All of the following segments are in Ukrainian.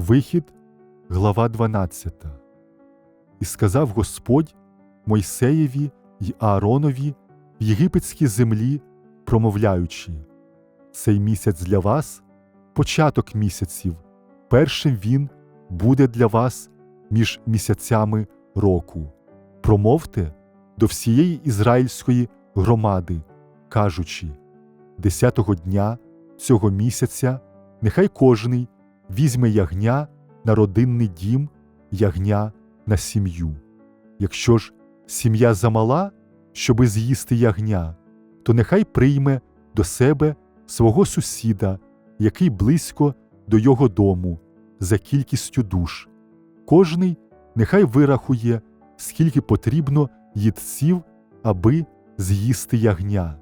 Вихід, глава 12. І сказав Господь Мойсеєві й Ааронові в єгипетській землі, промовляючи: Цей місяць для вас початок місяців, першим він буде для вас між місяцями року. Промовте до всієї ізраїльської громади, кажучи: десятого дня цього місяця нехай кожний візьме ягня на родинний дім, ягня на сім'ю. Якщо ж сім'я замала, щоби з'їсти ягня, то нехай прийме до себе свого сусіда, який близько до його дому, за кількістю душ. Кожний нехай вирахує, скільки потрібно їдців, аби з'їсти ягня.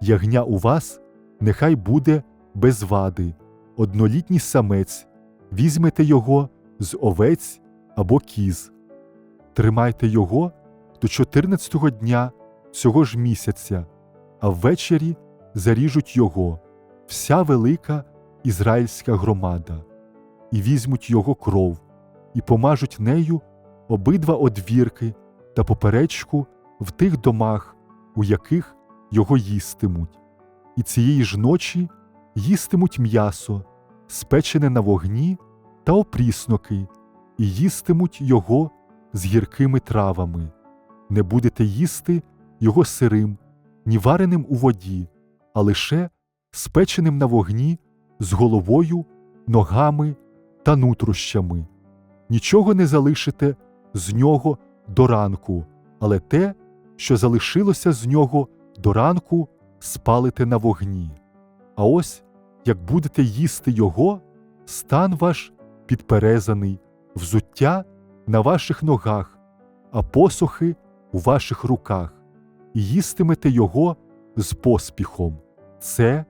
Ягня у вас нехай буде без вади, однолітній самець, візьмете його з овець або кіз. Тримайте його до 14-го дня цього ж місяця, а ввечері заріжуть його, вся велика ізраїльська громада, і візьмуть його кров, і помажуть нею обидва одвірки та поперечку в тих домах, у яких його їстимуть, і цієї ж ночі їстимуть м'ясо, спечене на вогні та опрісноки, і їстимуть його з гіркими травами. Не будете їсти його сирим, ні вареним у воді, а лише спеченим на вогні з головою, ногами та нутрощами. Нічого не залишите з нього до ранку, але те, що залишилося з нього до ранку, спалите на вогні. А ось як будете їсти його, стан ваш підперезаний, взуття на ваших ногах, а посохи у ваших руках, і їстимете його з поспіхом. Це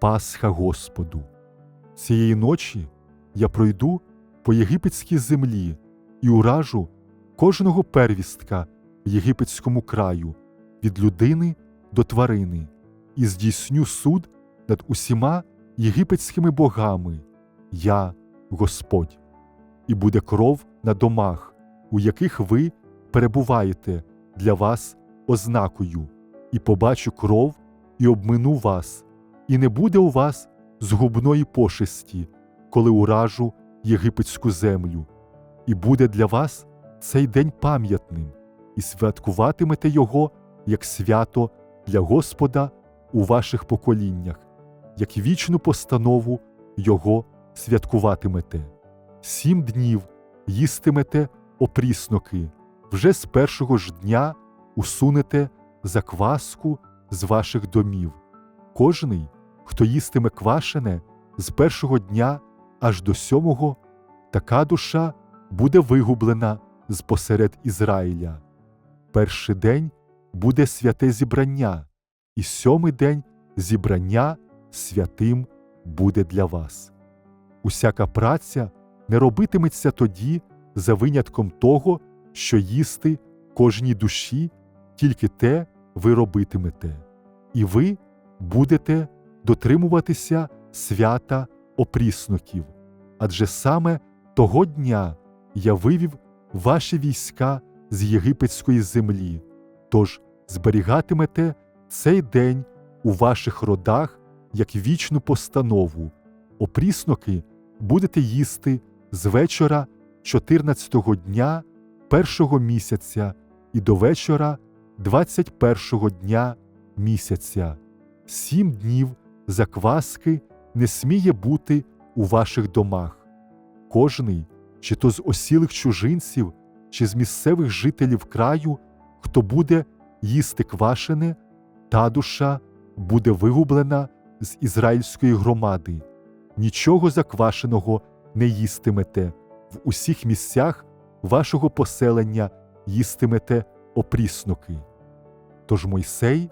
Пасха Господу. Цієї ночі я пройду по єгипетській землі і уражу кожного первістка в єгипетському краю, від людини до тварини, і здійсню суд над усіма єгипетськими богами, я Господь, і буде кров на домах, у яких ви перебуваєте для вас ознакою, і побачу кров, і обмину вас, і не буде у вас згубної пошесті, коли уражу єгипетську землю, і буде для вас цей день пам'ятним, і святкуватимете його як свято для Господа у ваших поколіннях, як вічну постанову Його святкуватимете. Сім днів їстимете опрісноки, вже з першого ж дня усунете закваску з ваших домів. Кожний, хто їстиме квашене з першого дня аж до сьомого, така душа буде вигублена з посеред Ізраїля. Перший день буде святе зібрання, і сьомий день зібрання святим буде для вас. Усяка праця не робитиметься тоді за винятком того, що їсти кожній душі, тільки те ви робитимете, і ви будете дотримуватися свята опрісноків, адже саме того дня я вивів ваші війська з єгипетської землі, тож зберігатимете цей день у ваших родах як вічну постанову, опрісноки будете їсти з вечора 14-го дня першого місяця і до вечора 21-го дня місяця. Сім днів закваски не сміє бути у ваших домах. Кожний, чи то з осілих чужинців, чи з місцевих жителів краю, хто буде їсти квашене, та душа буде вигублена з ізраїльської громади. Нічого заквашеного не їстимете, в усіх місцях вашого поселення їстимете опріснуки. Тож Мойсей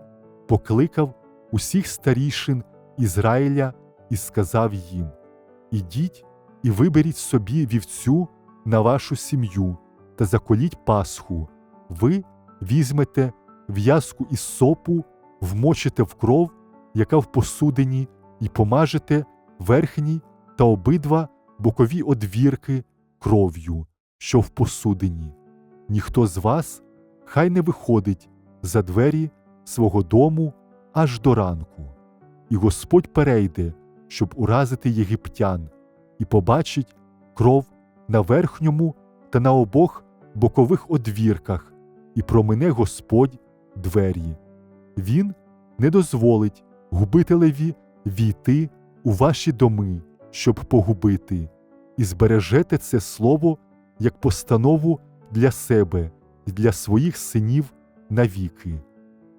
покликав усіх старішин Ізраїля і сказав їм: Ідіть і виберіть собі вівцю на вашу сім'ю та заколіть Пасху. Ви візьмете в'язку із сопу, вмочите в кров, яка в посудині, і помажете верхній та обидва бокові одвірки кров'ю, що в посудині. Ніхто з вас хай не виходить за двері свого дому аж до ранку. І Господь перейде, щоб уразити єгиптян, і побачить кров на верхньому та на обох бокових одвірках, і промине Господь двері. Він не дозволить губителеві війти у ваші доми, щоб погубити, і збережете це слово як постанову для себе і для своїх синів навіки.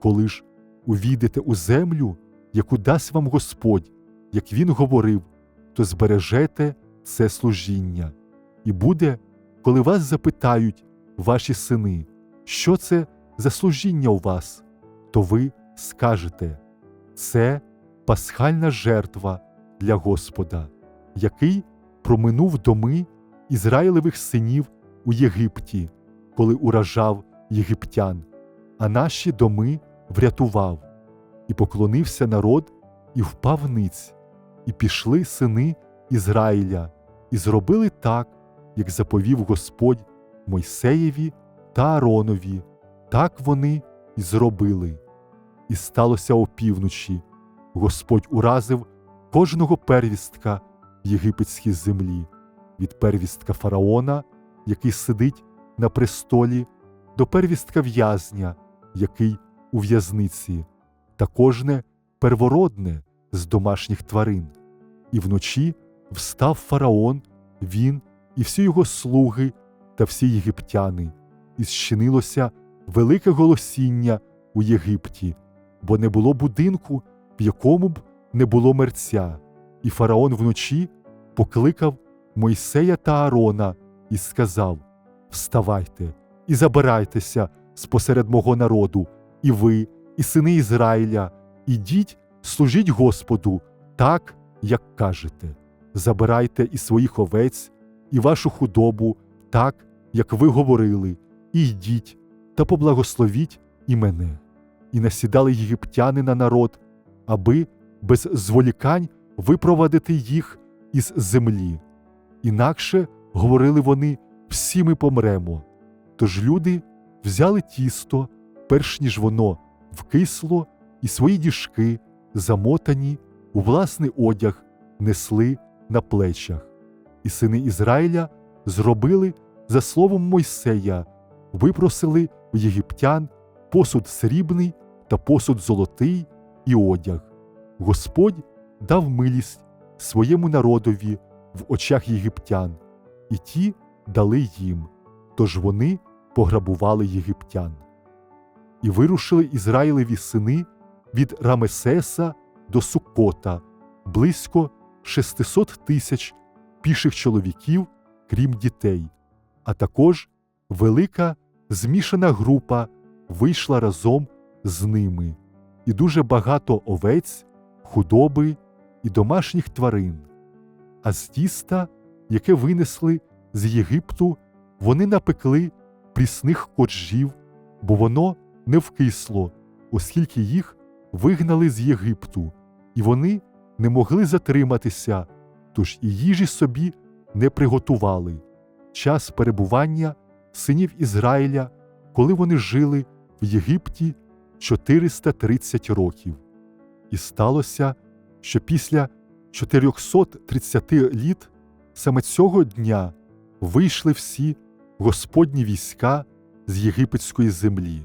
Коли ж увійдете у землю, яку дасть вам Господь, як Він говорив, то збережете це служіння. І буде, коли вас запитають ваші сини, що це за служіння у вас, то ви скажете це пасхальна жертва для Господа, який проминув доми Ізраїлевих синів у Єгипті, коли уражав єгиптян, а наші доми врятував, і поклонився народ, і впав ниць, і пішли сини Ізраїля, і зробили так, як заповів Господь Мойсеєві та Ааронові, так вони й зробили. І сталося опівночі. Господь уразив кожного первістка в єгипетській землі, від первістка фараона, який сидить на престолі, до первістка в'язня, який у в'язниці, та кожне первородне з домашніх тварин. І вночі встав фараон, він і всі його слуги та всі єгиптяни, і зчинилося велике голосіння у Єгипті, бо не було будинку, в якому б не було мерця. І фараон вночі покликав Мойсея та Аарона і сказав: Вставайте і забирайтеся спосеред мого народу, і ви, і сини Ізраїля, ідіть, служіть Господу, так, як кажете. Забирайте і своїх овець, і вашу худобу, так, як ви говорили, і йдіть та поблагословіть і мене. І насідали єгиптяни на народ, аби без зволікань випровадити їх із землі. Інакше, говорили вони, всі ми помремо. Тож люди взяли тісто, перш ніж воно вкисло, і свої діжки, замотані у власний одяг, несли на плечах. І сини Ізраїля зробили за словом Мойсея, випросили у єгиптян посуд срібний та посуд золотий і одяг. Господь дав милість своєму народові в очах єгиптян, і ті дали їм, тож вони пограбували єгиптян. І вирушили Ізраїлеві сини від Рамесеса до Суккота, близько 600 тисяч піших чоловіків, крім дітей, а також велика змішана група вийшла разом з ними, і дуже багато овець, худоби і домашніх тварин. А з тіста, яке винесли з Єгипту, вони напекли прісних коржів, бо воно не вкисло, оскільки їх вигнали з Єгипту, і вони не могли затриматися, тож і їжі собі не приготували. Час перебування синів Ізраїля, коли вони жили в Єгипті 430 років. І сталося, що після 430 літ саме цього дня вийшли всі Господні війська з єгипетської землі.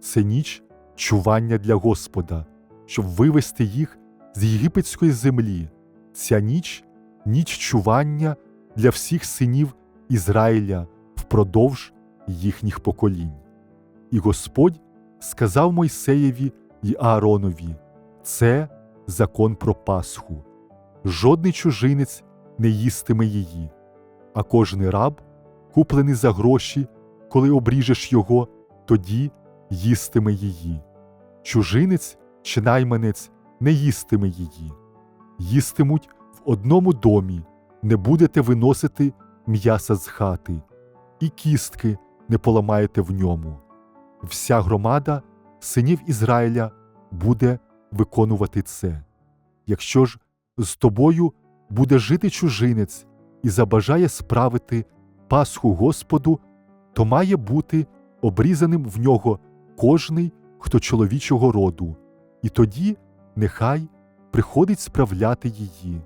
Це ніч чування для Господа, щоб вивести їх з єгипетської землі. Ця ніч ніч чування для всіх синів Ізраїля впродовж їхніх поколінь. І Господь сказав Мойсеєві й Ааронові: це закон про Пасху. Жодний чужинець не їстиме її, а кожний раб, куплений за гроші, коли обріжеш його, тоді їстиме її. Чужинець чи найманець не їстиме її. Їстимуть в одному домі, не будете виносити м'яса з хати, і кістки не поламаєте в ньому. Вся громада синів Ізраїля буде виконувати це. Якщо ж з тобою буде жити чужинець, і забажає справити Пасху Господу, то має бути обрізаним в нього кожний, хто чоловічого роду, і тоді нехай приходить справляти її.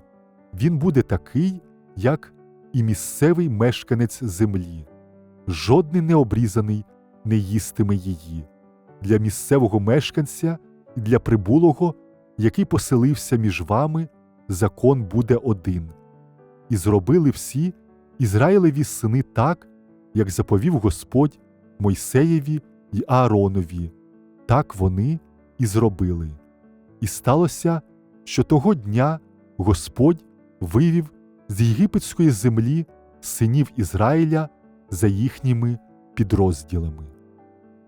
Він буде такий, як і місцевий мешканець землі. Жодний необрізаний не їстиме її. Для місцевого мешканця і для прибулого, який поселився між вами, закон буде один. І зробили всі Ізраїлеві сини так, як заповів Господь Мойсеєві й Ааронові, так вони і зробили. І сталося, що того дня Господь вивів з єгипетської землі синів Ізраїля за їхніми підрозділами.